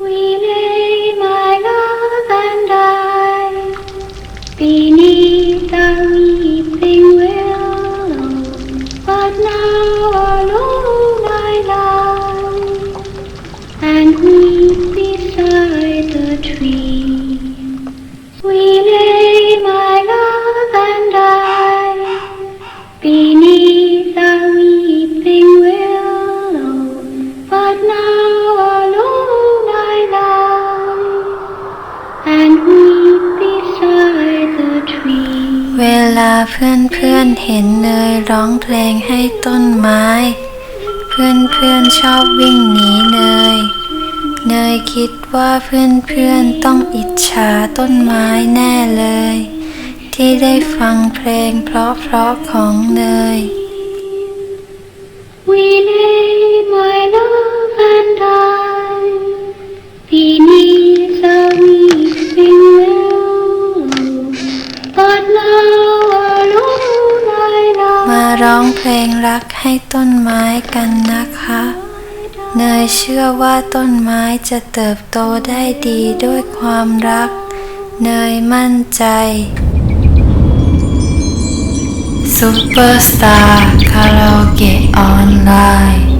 We lay my love and I beneath the weeping willow, but now alone I lie and weep beside the tree. ลาเพื่อนเพื่อนเห็นเนยร้องเพลงให้ต้นไม้ เพื่อนเพื่อนชอบวิ่งหนีเนย เนยคิดว่าเพื่อนเพื่อนต้องอิจฉาต้นไม้แน่เลย ที่ได้ฟังเพลงเพราะๆของเนย องเพลงรักให้ต้นไม้กันนะคะ เนยเชื่อว่าต้นไม้จะเติบโตได้ดีด้วยความรัก เนยมั่นใจซูเปอร์สตาร์คาราโอเกะออนไลน์